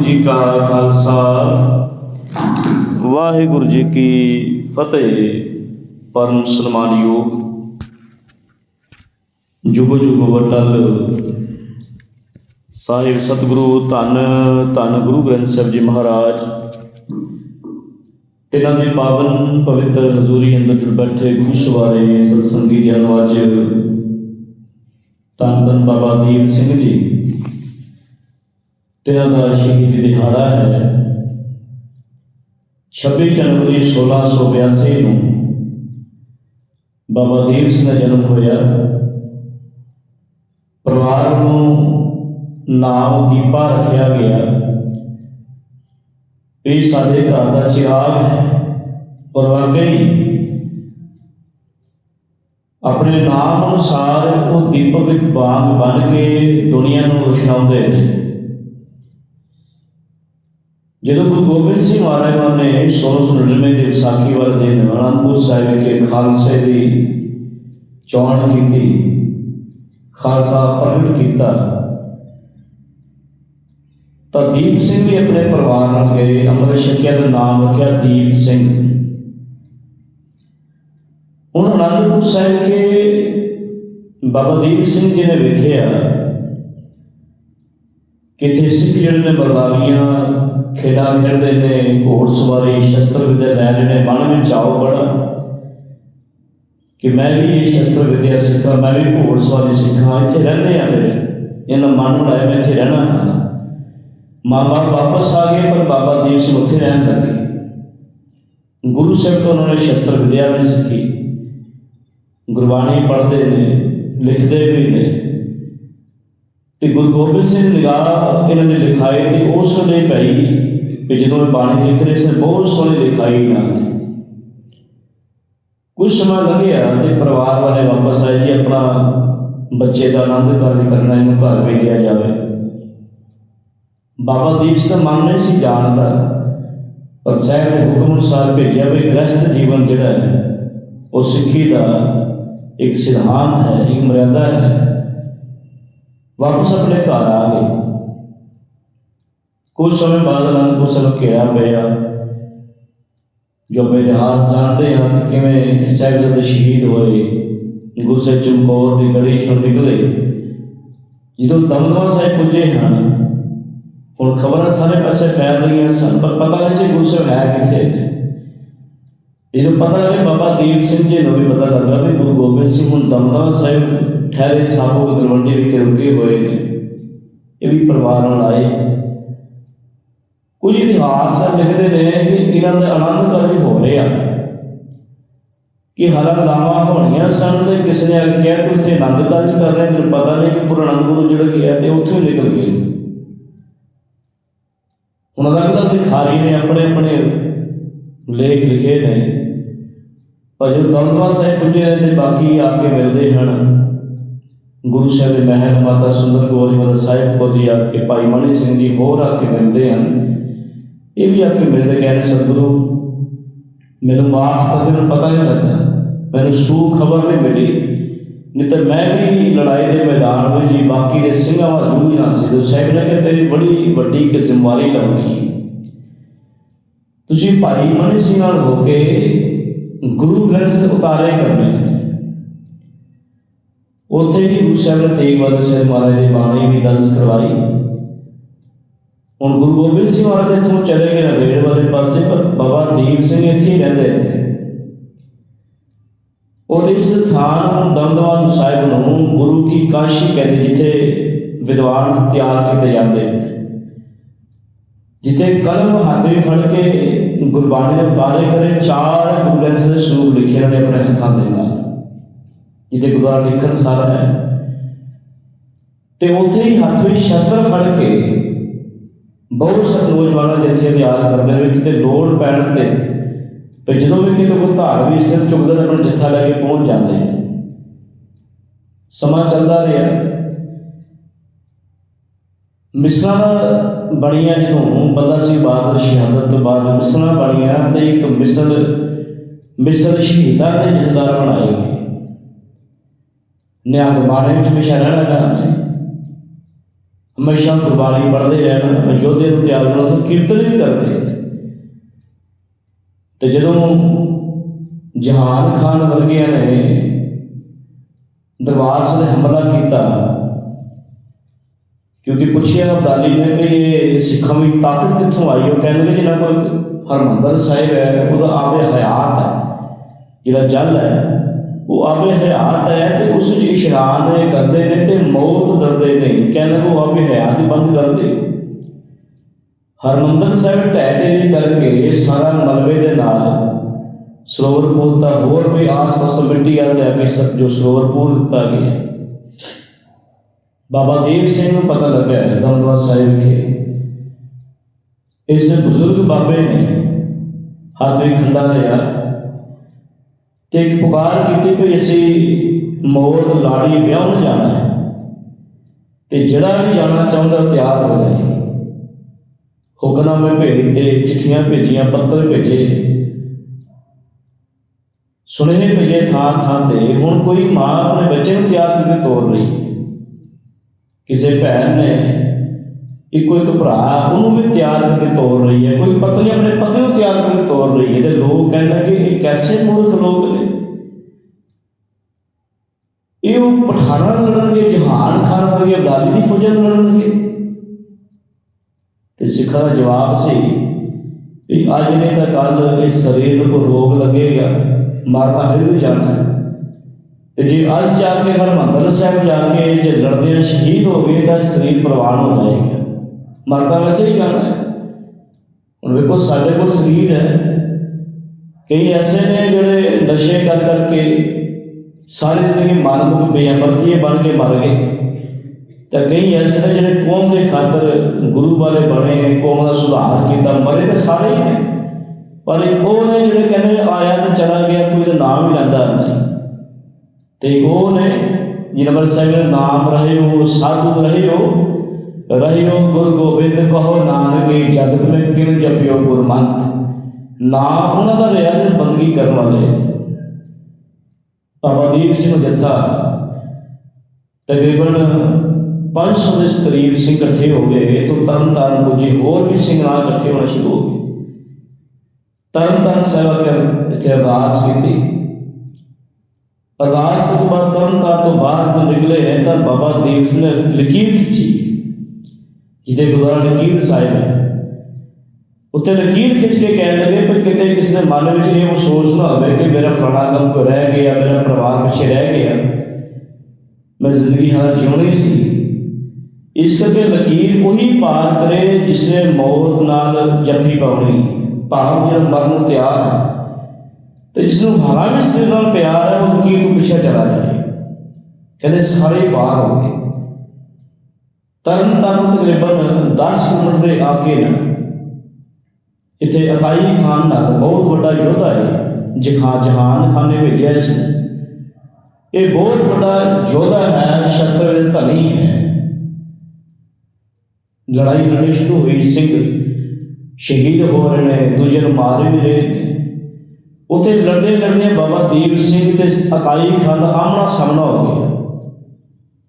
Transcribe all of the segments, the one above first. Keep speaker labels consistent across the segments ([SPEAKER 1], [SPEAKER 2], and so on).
[SPEAKER 1] ਜੀ ਕਾ ਖਾਲਸਾ। ਵਾਹਿਗੁਰੂ ਜੀ ਕੀ ਫਤਿਹ। ਪਰਮ ਸਨਮਾਨਯੋਗ ਜੁਗ ਜੁਗ ਵਟਲ ਸਾਹਿਬ ਸਤਿਗੁਰੂ ਧੰਨ ਧੰਨ ਗੁਰੂ ਗ੍ਰੰਥ ਸਾਹਿਬ ਜੀ ਮਹਾਰਾਜ। ਤਿਨਾਂ ਦੇ ਪਾਵਨ ਪਵਿੱਤਰ ਹਜ਼ੂਰੀ ਅੰਦਰ ਜੁੜ ਬੈਠੇ ਗੁਰੂ ਸਵਾਰੇ ਸਤਸੰਗੀ ਜਨ ਅੱਜ ਧੰਨ ਧੰਨ ਬਾਬਾ ਦੀਪ ਸਿੰਘ ਜੀ। ਤਿਨਾਂ ਦਾ ਸ਼ਹੀਦੀ ਦਿਹਾੜਾ ਹੈ। 26 ਜਨਵਰੀ 1682 ਨੂੰ ਬਾਬਾ ਦੀਪ ਸਿੰਘ ਦਾ ਜਨਮ ਹੋਇਆ। ਪਰਿਵਾਰ ਨੂੰ ਨਾਮ ਦੀਪਾ ਰੱਖਿਆ ਗਿਆ। ਇਹ ਸਾਡੇ ਘਰ ਦਾ ਚਿਰਾਗ ਹੈ ਪਰ ਵਾਕਈ ਆਪਣੇ ਨਾਮ ਅਨੁਸਾਰ ਉਹ ਦੀਪਕ ਵਾਂਗ ਬਣ ਕੇ ਦੁਨੀਆ ਨੂੰ ਰੋਸ਼ਨਾਉਂਦੇ ਨੇ। ਜਦੋਂ ਗੁਰੂ ਗੋਬਿੰਦ ਸਿੰਘ ਮਹਾਰਾਜ ਨੇ 1699 ਦੇ ਵਿਸਾਖੀ ਵਾਲੇ ਦਿਨ ਅਨੰਦਪੁਰ ਸਾਹਿਬ ਵਿਖੇ ਖਾਲਸੇ ਦੀ ਚੋਣ ਕੀਤੀ, ਖਾਲਸਾ ਪ੍ਰਗਟ ਕੀਤਾ, ਤਾਂ ਦੀਪ ਸਿੰਘ ਵੀ ਆਪਣੇ ਪਰਿਵਾਰ ਨਾਲ ਗਏ, ਅੰਮ੍ਰਿਤ ਛਕਿਆ ਦਾ ਨਾਮ ਰੱਖਿਆ ਦੀਪ ਸਿੰਘ। ਹੁਣ ਅਨੰਦਪੁਰ ਸਾਹਿਬ ਕੇ ਬਾਬਾ ਦੀਪ ਸਿੰਘ ਜੀ ਨੇ ਵੇਖਿਆ, ਕਿਥੇ ਸਿੱਖ ਜਿਹੜੇ ਨੇ ਮਰਦਾਵੀਆਂ ਖੇਡਾਂ ਖੇਡਦੇ ਨੇ ਘੋੜ ਸਵਾਰੀ ਸ਼ਸਤਰ ਵਿਦਿਆ ਲੈ ਰਹੇ ਮਨ ਵਿੱਚ ਆਓ ਬੜਾ ਕਿ ਮੈਂ ਵੀ ਇਹ ਸ਼ਸਤਰ ਵਿਦਿਆ ਸਿੱਖਾਂ, ਮੈਂ ਵੀ ਘੋੜ ਸਵਾਰੀ ਸਿੱਖਾਂ, ਇੱਥੇ ਰਹਿੰਦੇ ਆ ਫਿਰ। ਇਹਨਾਂ ਮਨ ਨੂੰ ਲਾਇਆ ਮੈਂ ਇੱਥੇ ਰਹਿਣਾ ਹੈ। ਮਾਂ ਬਾਪ ਵਾਪਸ ਆ ਗਏ, ਪਰ ਬਾਬਾ ਦੀਪ ਸਿੰਘ ਉੱਥੇ ਰਹਿਣ ਲੱਗੇ ਗੁਰੂ ਸਾਹਿਬ ਤੋਂ ਉਹਨਾਂ ਨੇ ਸ਼ਸਤਰ ਵਿਦਿਆ ਵੀ ਸਿੱਖੀ। ਗੁਰਬਾਣੀ ਪੜ੍ਹਦੇ ਨੇ, ਲਿਖਦੇ ਵੀ ਨੇ। ਤੇ ਗੁਰੂ ਗੋਬਿੰਦ ਸਿੰਘ ਦੀ ਨਿਗਾਹ ਇਹਨਾਂ ਦੀ ਲਿਖਾਏ ਤੇ ਉਸ ਵੇਲੇ ਪਈ ਕਿ ਜਦੋਂ ਇਹ ਬਾਣੀ ਲਿਖ ਰਹੇ ਸੀ ਬਹੁਤ ਸੋਹਣੀ ਲਿਖਾਈ ਨਾਲ ਕੁਝ ਸਮਾਂ ਲੱਗਿਆ ਤੇ ਪਰਿਵਾਰ ਵਾਲੇ ਵਾਪਸ ਆਏ ਜੀ, ਆਪਣਾ ਬੱਚੇ ਦਾ ਆਨੰਦ ਕਾਰਜ ਕਰਨਾ ਇਹਨੂੰ ਘਰ ਭੇਜਿਆ ਜਾਵੇ। ਬਾਬਾ ਦੀਪ ਸਿੰਘ ਦਾ ਮਨ ਨਹੀਂ ਸੀ ਜਾਣਦਾ, ਪਰ ਸਾਹਿਬ ਦੇ ਹੁਕਮ ਅਨੁਸਾਰ ਭੇਜਿਆ ਵੀ ਗ੍ਰਸਤ ਜੀਵਨ ਜਿਹੜਾ ਹੈ, ਉਹ ਸਿੱਖੀ ਦਾ ਇੱਕ ਸਿਧਾਂਤ ਹੈ, ਇੱਕ ਮਰਿਆਦਾ ਹੈ। ਵਾਪਸ ਆਪਣੇ ਘਰ ਆ ਗਏ ਕੁਝ ਸਮੇਂ ਬਾਅਦ ਅਨੰਦਪੁਰ ਸਾਹਿਬ ਘੇਰਾ ਪਿਆ ਜੋ ਆਪਣੇ ਇਤਿਹਾਸ ਜਾਣਦੇ ਹਾਂ ਕਿ ਕਿਵੇਂ ਸਾਹਿਬਜ਼ਾਦੇ ਸ਼ਹੀਦ ਹੋਏ ਗੁਰੂ ਸਾਹਿਬ ਚਮਕੌਰ ਦੀ ਗੜੀ ਚੋਂ ਨਿਕਲੇ ਜਦੋਂ ਦਮਦਮਾ ਸਾਹਿਬ ਪੁੱਜੇ ਹਨ ਹੁਣ ਖਬਰਾਂ ਸਾਰੇ ਪਾਸੇ ਫੈਲ ਰਹੀਆਂ ਸਨ ਪਰ ਪਤਾ ਨਹੀਂ ਸੀ ਗੁਰੂ ਸਾਹਿਬ ਹੈ ਕਿੱਥੇ ਨੇ ਜਦੋਂ ਪਤਾ ਲੱਗੇ ਬਾਬਾ ਦੀਪ ਸਿੰਘ ਜੀ ਨੂੰ ਵੀ ਪਤਾ ਲੱਗਾ ਵੀ ਗੁਰੂ ਗੋਬਿੰਦ ਸਿੰਘ ਹੁਣ ਦਮਦਮਾ ਸਾਹਿਬ ਠਹਿਰੇ ਸਾਬੋ ਦਰਵੰਡੀ ਵਿਖੇ ਰੁਕੇ ਹੋਏ ਨੇ। ਇਹ ਵੀ ਪਰਿਵਾਰ ਨਾਲ ਆਏ। ਕੁਝ ਇਤਿਹਾਸ ਲਿਖਦੇ ਨੇ ਕਿ ਇਹਨਾਂ ਦੇ ਆਨੰਦ ਕਾਰਜ ਹੋ ਰਹੇ। ਆ ਕਿ ਹਾਲਾਂ ਲਾਵਾਂ ਹੋਣੀਆਂ ਸਨ ਤੇ ਕਿਸੇ ਨੇ ਕਿਹਾ ਤੂੰ ਇੱਥੇ ਆਨੰਦ ਕਾਰਜ ਕਰ ਰਿਹਾ ਤੈਨੂੰ ਪਤਾ ਨਹੀਂ ਕਿ ਪੁਰ ਜਿਹੜਾ ਗਿਆ ਤੇ ਉੱਥੋਂ ਹੀ ਨਿਕਲ ਗਏ ਸੀ। ਹੁਣ ਲੱਗਦਾ ਭਿਖਾਰੀ ਨੇ ਆਪਣੇ ਆਪਣੇ ਲੇਖ ਲਿਖੇ ਨੇ। ਪਰ ਜੋ ਦਮਦਮਾ ਸਾਹਿਬ ਪੁੱਜੇ ਤੇ ਬਾਕੀ ਆ ਕੇ ਮਿਲਦੇ ਹਨ। ਗੁਰੂ ਸਾਹਿਬ ਦੇ ਮਹਿਲ ਮਾਤਾ ਸੁੰਦਰ ਕੌਰ ਜੀ ਮਾਤਾ ਸਾਹਿਬ ਕੌਰ ਜੀ ਆ ਕੇ ਭਾਈ ਮਨੀ ਸਿੰਘ ਜੀ ਹੋਰ ਆ ਕੇ ਮਿਲਦੇ ਹਨ। ਇਹ ਵੀ ਆ ਕੇ ਮਿਲਦੇ ਕਹਿੰਦੇ ਸਤਿਗੁਰੂ, ਮੈਨੂੰ ਮਾਫ ਕਰ ਦੇ ਮੈਨੂੰ ਪਤਾ ਨਹੀਂ ਲੱਗਾ, ਮੈਨੂੰ ਸੂ ਖਬਰ ਨਹੀਂ ਮਿਲੀ। ਨਹੀਂ ਤਾਂ ਮੈਂ ਵੀ ਲੜਾਈ ਦੇ ਮੈਦਾਨ ਵਿੱਚ ਜੀ, ਬਾਕੀ ਦੇ ਸਿੰਘਾਂ ਵਾਂਗ ਜੂਝਣਾ ਸੀ, ਜੋ ਸਾਹਿਬ ਨੇ ਕਿ ਤੇਰੀ ਬੜੀ ਵੱਡੀ ਕਿਸਮ ਵਾਲੀ ਲਾਉਣੀ ਹੈ। ਤੁਸੀਂ ਭਾਈ ਮਨੀ ਸਿੰਘ ਨਾਲ ਹੋ ਕੇ ਗੁਰੂ ਗ੍ਰੰਥ ਸਾਹਿਬ ਉਤਾਰੇ ਕਰਨੇ। ਉੱਥੇ ਹੀ ਗੁਰੂ ਸਾਹਿਬ ਨੇ ਤੇਗ ਬਹਾਦਰ ਸਾਹਿਬ ਮਹਾਰਾਜ ਦੀ ਬਾਣੀ ਵੀ ਦਰਜ ਕਰਵਾਈ। ਹੁਣ ਗੁਰੂ ਗੋਬਿੰਦ ਸਿੰਘ ਮਹਾਰਾਜ ਇੱਥੋਂ ਚਲੇ ਗਏ ਨੇ ਵਾਲੇ ਪਾਸੇ, ਪਰ ਬਾਬਾ ਦੀਪ ਸਿੰਘ ਇੱਥੇ ਹੀ ਰਹਿੰਦੇ ਨੇ। ਔਰ ਇਸ ਥਾਨ ਨੂੰ ਦਮਦਮਾ ਸਾਹਿਬ ਨੂੰ ਗੁਰੂ ਕੀ ਕਾਸ਼ੀ ਕਹਿੰਦੇ, ਜਿੱਥੇ ਵਿਦਵਾਨ ਤਿਆਰ ਕੀਤੇ ਜਾਂਦੇ ਜਿੱਥੇ ਕਲਮ ਹੱਥ ਵਿੱਚ ਫੜ ਕੇ ਗੁਰਬਾਣੀ ਦੇ ਬਾਰੇ ਕਰੇ, ਚਾਰ ਗੁਰੂ ਗ੍ਰੰਥ ਸਾਹਿਬ ਦੇ ਸਰੂਪ ਲਿਖੇ ਨੇ ਆਪਣੇ ਹੱਥਾਂ ਦੇ ਨਾਲ। ਜਿੱਥੇ ਗੁਰਦੁਆਰਾ ਲਿਖਣ ਸਾਰਾ ਹੈ। ਤੇ ਉੱਥੇ ਹੀ ਹੱਥ ਵਿੱਚ ਸ਼ਸਤਰ ਫੜ ਕੇ ਬਹੁਤ ਸਾਰੇ ਨੌਜਵਾਨ ਜਿੱਥੇ ਤਿਆਰ ਕਰਦੇ ਨੇ ਕਿਤੇ ਲੋੜ ਪੈਣ ਤੇ ਤੇ ਜਦੋਂ ਵੀ ਕਿਤੇ ਕੋਈ ਧਾਰ ਵੀ ਸਿਰ ਚੁੱਕਦਾ ਤਾਂ ਆਪਣਾ ਜੱਥਾ ਲੈ ਕੇ ਪਹੁੰਚ ਜਾਂਦੇ ਨੇ। ਸਮਾਂ ਚੱਲਦਾ ਰਿਹਾ। ਮਿਸਲਾਂ ਬਣੀਆਂ ਜਦੋਂ ਬੰਦਾ ਸਿੰਘ ਬਹਾਦਰ ਸ਼ਹਾਦਤ ਤੋਂ ਬਾਅਦ ਮਿਸਰਾਂ ਬਣੀਆਂ ਤੇ ਇੱਕ ਮਿਸਲ ਮਿਸਲ ਸ਼ਹੀਦਾਂ ਦੇ ਜਥੇਦਾਰ ਬਣਾਏ ਗਏ। ਨਿਹੰਗ ਬਾਣੇ ਵਿੱਚ ਹਮੇਸ਼ਾ ਰਹਿਣਾ ਚਾਹੁੰਦੇ ਹਮੇਸ਼ਾ। ਗੁਰਬਾਣੀ ਪੜ੍ਹਦੇ ਰਹਿਣ ਯੋਧੇ ਨੂੰ ਤਿਆਰ ਕਰੋ ਤਾਂ ਕੀਰਤਨ ਵੀ ਕਰਦੇ ਨੇ। ਤੇ ਜਦੋਂ ਜਹਾਨ ਖਾਨ ਵਰਗਿਆਂ ਨੇ ਦਰਬਾਰ ਸਾਹਿਬ ਹਮਲਾ ਕੀਤਾ, ਕਿਉਂਕਿ ਪੁੱਛਿਆ ਅਬਦਾਲੀ ਨੇ ਵੀ ਇਹ ਸਿੱਖਾਂ ਦੀ ਤਾਕਤ ਕਿੱਥੋਂ ਆਈ? ਉਹ ਕਹਿੰਦੇ ਨੇ ਜਿਹਨਾਂ ਕੋਲ ਹਰਮੰਦਰ ਸਾਹਿਬ ਹੈ, ਉਹਦਾ ਆਬੇ ਹਯਾਤ ਹੈ, ਜਿਹੜਾ ਜਲ ਹੈ ਉਹ ਆਬੇ ਹਯਾਤ ਹੈ ਤੇ ਉਸ ਵਿੱਚ ਇਸ਼ਰਾਨ ਕਰਦੇ ਨੇ ਤੇ ਮੌਤ ਡਰਦੇ ਨੇ। ਕਹਿੰਦੇ ਉਹ ਆਬੇ ਹਯਾਤ ਹੀ ਬੰਦ ਕਰਦੇ ਹਰਮੰਦਰ ਸਾਹਿਬ ਢਹਿ ਢੇਰੀ ਕਰਕੇ ਸਾਰਾ ਮਲਬੇ ਦੇ ਨਾਲ ਸਰੋਵਰਪੁਰ ਪੂਰਤਾ ਹੋਰ ਵੀ ਆਸ-ਪਾਸ ਮਿੱਟੀ ਆ ਲੈ ਕੇ ਸ- ਜੋ ਸਰੋਵਰਪੁਰ ਦਿੱਤਾ ਗਿਆ। ਬਾਬਾ ਦੀਪ ਸਿੰਘ ਨੂੰ ਪਤਾ ਲੱਗਾ ਦਮਦਮਾ ਸਾਹਿਬ ਵਿਖੇ। ਇਸ ਬਜ਼ੁਰਗ ਬਾਬੇ ਨੇ ਹੱਥ ਵਿੱਚ ਖੰਡਾ ਲਿਆ। ਤੇ ਇੱਕ ਪੁਕਾਰ ਕੀਤੀ ਕਿ ਅਸੀਂ ਮੌਤ, ਲਾੜੀ ਵਿਆਹਣ ਜਾਣਾ ਹੈ। ਤੇ ਜਿਹੜਾ ਵੀ ਜਾਣਾ ਚਾਹੁੰਦਾ ਤਿਆਰ ਹੋ ਜਾਏ। ਹੁਕਮਨਾਮੇ ਭੇਜ ਤੇ ਚਿੱਠੀਆਂ ਭੇਜੀਆਂ, ਪੱਤਰ ਭੇਜੇ। ਸੁਨੇਹੇ ਭੇਜੇ ਥਾਂ ਥਾਂ ਤੇ। ਹੁਣ ਕੋਈ ਮਾਂ ਆਪਣੇ ਬੱਚੇ ਨੂੰ ਤਿਆਰ ਕਰਕੇ ਤੋਰ ਰਹੀ ਕਿਸੇ ਭੈਣ ਨੇ ਇੱਕੋ ਇੱਕ ਭਰਾ ਉਹਨੂੰ ਵੀ ਤਿਆਰ ਕਰਕੇ ਤੋਰ ਰਹੀ ਹੈ, ਕੋਈ ਪਤਨੀ ਆਪਣੇ ਪਤੀ ਨੂੰ ਤਿਆਰ ਕਰਕੇ ਤੋਰ ਰਹੀ ਹੈ, ਤੇ ਲੋਕ ਕਹਿੰਦੇ ਕਿ ਇਹ ਕੈਸੇ ਮੂਰਖ ਲੋਕ ਨੇ? ਇਹ ਉਹ ਪਠਾਨਾਂ ਨਾਲ ਲੜਨਗੇ, ਜਹਾਨ ਖਾਨ ਵਰਗੇ, ਅਬਦਾਲੀ ਦੀ ਫੌਜਾਂ ਲੜਨਗੇ। ਤੇ ਸਿੱਖਾਂ ਦਾ ਜਵਾਬ ਸੀ ਵੀ ਅੱਜ ਨਹੀਂ ਤਾਂ ਕੱਲ ਇਸ ਸਰੀਰ ਨੂੰ ਕੋਈ ਰੋਗ ਲੱਗੇਗਾ, ਮਰਨਾ ਫਿਰ ਵੀ ਜਾਣਾ ਹੈ। ਤੇ ਜੇ ਅੱਜ ਜਾ ਕੇ ਹਰਮੰਦਰ ਸਾਹਿਬ ਜਾ ਕੇ ਜੇ ਲੜਦੇ ਸ਼ਹੀਦ ਹੋ ਗਏ, ਤਾਂ ਸਰੀਰ ਪ੍ਰਵਾਨ ਹੋ ਜਾਏਗਾ। ਮਰਦਾ ਵੈਸੇ ਹੀ ਜਾਣਾ ਹੈ। ਹੁਣ ਵੇਖੋ, ਸਾਡੇ ਕੋਲ ਸਰੀਰ ਹੈ। ਕਈ ਐਸੇ ਨੇ ਜਿਹੜੇ ਨਸ਼ੇ ਕਰ ਕਰਕੇ ਸਾਰੀ ਜ਼ਿੰਦਗੀ ਮਾਨਵ ਬੇਅਮਰਤੀ ਬਣ ਕੇ ਮਰ ਗਏ। ਤਾਂ ਕਈ ਐਸੇ ਨੇ ਜਿਹੜੇ ਕੌਮ ਦੇ ਖਾਤਰ ਗੁਰੂ ਵਾਲੇ ਬਣੇ ਕੌਮ ਦਾ ਸੁਧਾਰ ਕੀਤਾ, ਮਰੇ ਤਾਂ ਸਾਰੇ ਹੀ ਨੇ। ਪਰ ਇੱਕ ਉਹ ਨੇ ਜਿਹੜੇ ਕਹਿੰਦੇ ਨੇ, ਆਇਆ ਤੇ ਚਲਾ ਗਿਆ, ਕੋਈ ਦਾ ਨਾਮ ਹੀ ਲੈਂਦਾ ਨਹੀਂ ਤੇ ਉਹ ਨੇ, ਜਿਨ੍ਹਾਂ ਪਰ ਸਾਹਿਬ ਨਾਮ ਰਹੇ ਹੋ, ਸਾਧੂ ਰਹੇ ਹੋ ਰਹੇ ਹੋ ਗੁਰੂ ਗੋਬਿੰਦ ਕਹੋ ਨਾਨਕ, ਜਗਤ ਵਿੱਚ ਕਿਨ ਜਪਿਓ ਗੁਰਮੰਤ? ਨਾਮ ਉਹਨਾਂ ਦਾ ਰਿਹਾ ਜੋ ਬੰਦਗੀ ਕਰਨ ਵਾਲੇ। ਬਾਬਾ ਸਿੰਘ ਜੱਥਾ ਤਕਰੀਬਨ 500 ਦੇ ਕਰੀਬ ਸਿੰਘ ਇਕੱਠੇ ਹੋ ਗਏ, ਤੋਂ ਤਰਨ ਤਾਰਨ ਪੁੱਜੇ, ਹੋਰ ਵੀ ਸਿੰਘ ਨਾਲ ਇਕੱਠੇ ਹੋਣਾ ਸ਼ੁਰੂ ਹੋ ਗਏ। ਤਰਨ ਤਾਰਨ ਸਾਹਿਬ ਕਰ ਅਰਦਾਸ ਕੀਤੀ। ਅਰਦਾਸ ਤੋਂ ਬਾਅਦ ਤਰਨ ਤਾਰਨ ਤੋਂ ਬਾਹਰ ਨਿਕਲੇ, ਤਾਂ ਬਾਬਾ ਦੀਪ ਸਿੰਘ ਨੇ ਲਕੀਰ ਖਿੱਚੀ। ਜਿਹਦੇ ਗੁਰਦੁਆਰਾ ਲਕੀਰ ਸਾਹਿਬ ਹੈ। ਉੱਥੇ ਲਕੀਰ ਖਿੱਚ ਕੇ ਕਹਿਣ ਲੱਗੇ ਪਰ ਕਿਤੇ ਕਿਸੇ ਦੇ ਮਨ ਵਿੱਚ ਇਹ ਅਫਸੋਸ ਨਾ ਹੋਵੇ ਕਿ ਮੇਰਾ ਫਲਾਣਾ ਕੰਮ ਕੋ ਰਹਿ ਗਿਆ, ਮੇਰਾ ਪਰਿਵਾਰ ਪਿੱਛੇ ਰਹਿ ਗਿਆ। ਮੈਂ ਜ਼ਿੰਦਗੀ ਹਾਂ ਜਿਉਣੀ ਸੀ। ਇਸ ਕਰਕੇ ਲਕੀਰ ਉਹੀ ਪਾਰ ਕਰੇ ਜਿਸ ਮੌਤ ਨਾਲ ਜੱਫੀ ਪਾਉਣੀ, ਭਾਵ ਜਿਹੜਾ ਮਰਨ ਨੂੰ ਤਿਆਰ ਹੈ। ਤੇ ਜਿਸ ਨੂੰ ਹਵਾ ਵਿੱਚ ਸਿਰ ਨਾਲ ਪਿਆਰ ਹੈ, ਉਹ ਲਕੀਰ ਤੋਂ ਪਿੱਛੇ ਚਲਾ ਜਾਏ। ਕਹਿੰਦੇ ਸਾਰੇ ਪਾਰ ਹੋ ਗਏ। ਤਰਨ ਤਾਰਨ ਤਕਰੀਬਨ 10 ਮਿੰਟ ਦੇ ਆ ਕੇ ਨਾ। ਇੱਥੇ ਅਕਾਈ ਖਾਨ ਨਾਲ ਬਹੁਤ ਵੱਡਾ ਯੋਧਾ ਹੈ, ਜਖਾ ਜਹਾਨ ਖਾਨ ਨੇ ਭੇਜਿਆ ਇਸ ਇਹ ਬਹੁਤ ਵੱਡਾ ਯੋਧਾ ਹੈ, ਸ਼ਸਤਰ ਦੇ ਧਨੀ ਹੈ। ਲੜਾਈ ਲੜਨੀ ਸ਼ੁਰੂ ਹੋਈ ਸਿੰਘ ਸ਼ਹੀਦ ਹੋ ਰਹੇ ਨੇ, ਦੂਜੇ ਨੂੰ ਮਾਰ ਵੀ ਰਹੇ ਨੇ। ਉਥੇ ਲੜਦੇ ਲੜਦੇ ਬਾਬਾ ਦੀਪ ਸਿੰਘ ਤੇ ਅਕਾਈ ਖਾਨ ਦਾ ਆਮਣਾ ਸਾਹਮਣਾ ਹੋ ਗਿਆ।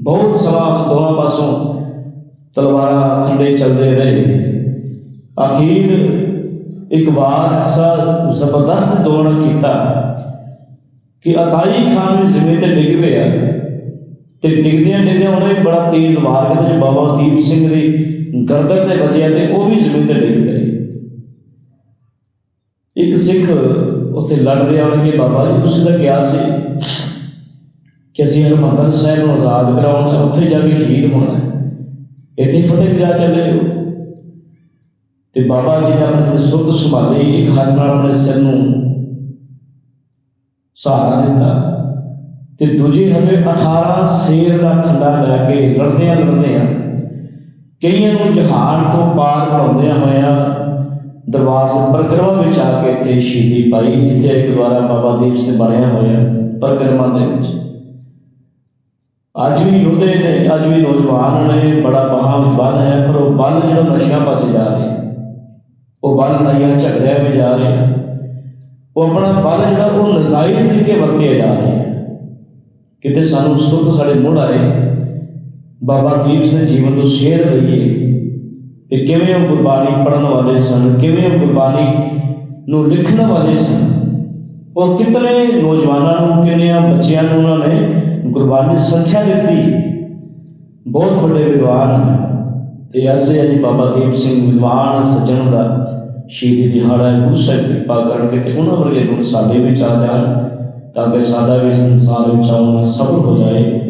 [SPEAKER 1] ਬਹੁਤ ਸਮਾਂ ਦੋਵਾਂ ਪਾਸੋਂ ਤਲਵਾਰਾਂ ਖੰਡੇ ਚੱਲਦੇ ਰਹੇ। ਅਖੀਰ ਇੱਕ ਵਾਰ ਐਸਾ ਜ਼ਬਰਦਸਤ ਦੌੜ ਕੀਤਾ ਕਿ ਅਤਾਈ ਖਾਨ ਵੀ ਜ਼ਮੀਨ ਤੇ ਡਿੱਗ ਪਿਆ। ਤੇ ਡਿੱਗਦਿਆਂ ਡਿੱਗਦਿਆਂ ਉਹਨੇ ਬੜਾ ਤੇਜ਼ ਵਾਰ ਕੀਤਾ ਜੋ ਬਾਬਾ ਦੀਪ ਸਿੰਘ ਦੀ ਗਰਦਨ ਤੇ ਵੱਜਿਆ ਤੇ ਉਹ ਵੀ ਜ਼ਮੀਨ ਤੇ ਡਿੱਗ ਪਏ। ਇੱਕ ਸਿੱਖ ਉੱਥੇ ਲੜ ਰਿਹਾ ਉਹਨੇ ਕਿ ਬਾਬਾ ਜੀ, ਤੁਸੀਂ ਤਾਂ ਕਿਹਾ ਸੀ ਕਿ ਅਸੀਂ ਹਰਮੰਦਰ ਸਾਹਿਬ ਨੂੰ ਆਜ਼ਾਦ ਕਰਾਉਣਾ ਉੱਥੇ ਜਾ ਕੇ ਸ਼ਹੀਦ ਹੋਣਾ ਇੱਥੇ ਫਤਿਹ ਜਾ ਚੱਲੇ ਹੋ ਤੇ ਬਾਬਾ ਜੀ ਨੇ ਆਪਣੇ ਸੁਰਤ ਸੰਭਾਲੀ ਇੱਕ ਹੱਥ ਨਾਲ ਆਪਣੇ ਸਿਰ ਨੂੰ ਸਹਾਰਾ ਦਿੱਤਾ। ਤੇ ਦੂਜੇ ਹੱਥੇ 18 ਸ਼ੇਰ ਦਾ ਖੰਡਾ ਲੈ ਕੇ ਲੜਦਿਆਂ ਲੜਦਿਆਂ ਕਈਆਂ ਨੂੰ ਜਹਾਨ ਤੋਂ ਪਾਰ ਪਾਉਂਦਿਆਂ ਹੋਇਆਂ ਦਰਬਾਰ ਸਾਹਿਬ ਵਿੱਚ ਆ ਕੇ ਇੱਥੇ ਸ਼ਹੀਦੀ ਪਾਈ, ਜਿੱਥੇ ਗੁਰਦੁਆਰਾ ਬਾਬਾ ਦੀਪ ਸਿੰਘ ਬਣਿਆ ਹੋਇਆ ਪਰਕਰਮਾ ਦੇ ਵਿੱਚ। ਅੱਜ ਵੀ ਯੋਧੇ ਨੇ, ਅੱਜ ਵੀ ਨੌਜਵਾਨ ਨੇ, ਬੜਾ ਬਹਾਵ ਬਲ ਹੈ, ਪਰ ਉਹ ਬਲ ਜਿਹੜਾ ਨਸ਼ਿਆਂ ਪਾਸੇ ਜਾ ਰਿਹਾ ਉਹ ਬਲ ਨਈਆਂ ਝਗੜਿਆਂ ਵਿੱਚ ਜਾ ਰਿਹਾ ਉਹ ਆਪਣਾ ਬਲ ਜਿਹੜਾ ਉਹ ਨਜ਼ਾਇਜ਼ ਤਰੀਕੇ ਵਰਤਿਆ ਜਾ ਰਿਹਾ ਕਿਤੇ ਸਾਨੂੰ ਸੁੱਖ ਸਾਡੇ ਮੁੜ ਆਏ, ਬਾਬਾ ਦੀਪ ਸਿੰਘ ਜੀਵਨ ਤੋਂ ਸ਼ੇਰ ਲਈਏ ਕਿ ਕਿਵੇਂ ਉਹ ਗੁਰਬਾਣੀ ਪੜਨ ਵਾਲੇ ਸਨ, ਕਿਵੇਂ ਉਹ ਗੁਰਬਾਣੀ ਨੂੰ ਲਿਖਣ ਵਾਲੇ ਸਨ ਔਰ ਕਿਤਨੇ ਨੌਜਵਾਨਾਂ ਨੂੰ, ਕਿੰਨਿਆਂ ਬੱਚਿਆਂ ਨੂੰ ਉਹਨਾਂ ਨੇ ਗੁਰਬਾਣੀ ਸੰਖਿਆ ਦਿੱਤੀ ਬਹੁਤ ਵੱਡੇ ਵਿਦਵਾਨ ਹਨ ਤੇ ਐਸੇ ਅਜੀ ਬਾਬਾ ਦੀਪ ਸਿੰਘ ਵਿਦਵਾਨ, ਸੱਜਣ ਦਾ ਸ਼ਹੀਦੀ ਦਿਹਾੜਾ ਹੈ, ਗੁਰੂ ਸਾਹਿਬ ਕਿਰਪਾ ਕਰਕੇ ਤੇ ਉਹਨਾਂ ਵਰਗੇ ਗੁਣ ਸਾਡੇ ਵਿੱਚ ਆ ਜਾਣ ਤਾਂ ਕਿ ਸਾਡਾ ਵੀ ਸੰਸਾਰ ਵਿੱਚ ਆਉਣਾ ਸਫਲ ਹੋ ਜਾਏ।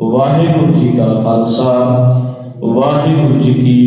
[SPEAKER 1] ਵਾਹਿਗੁਰੂ ਜੀ ਕਾ ਖਾਲਸਾ, ਵਾਹਿਗੁਰੂ ਜੀ ਕੀ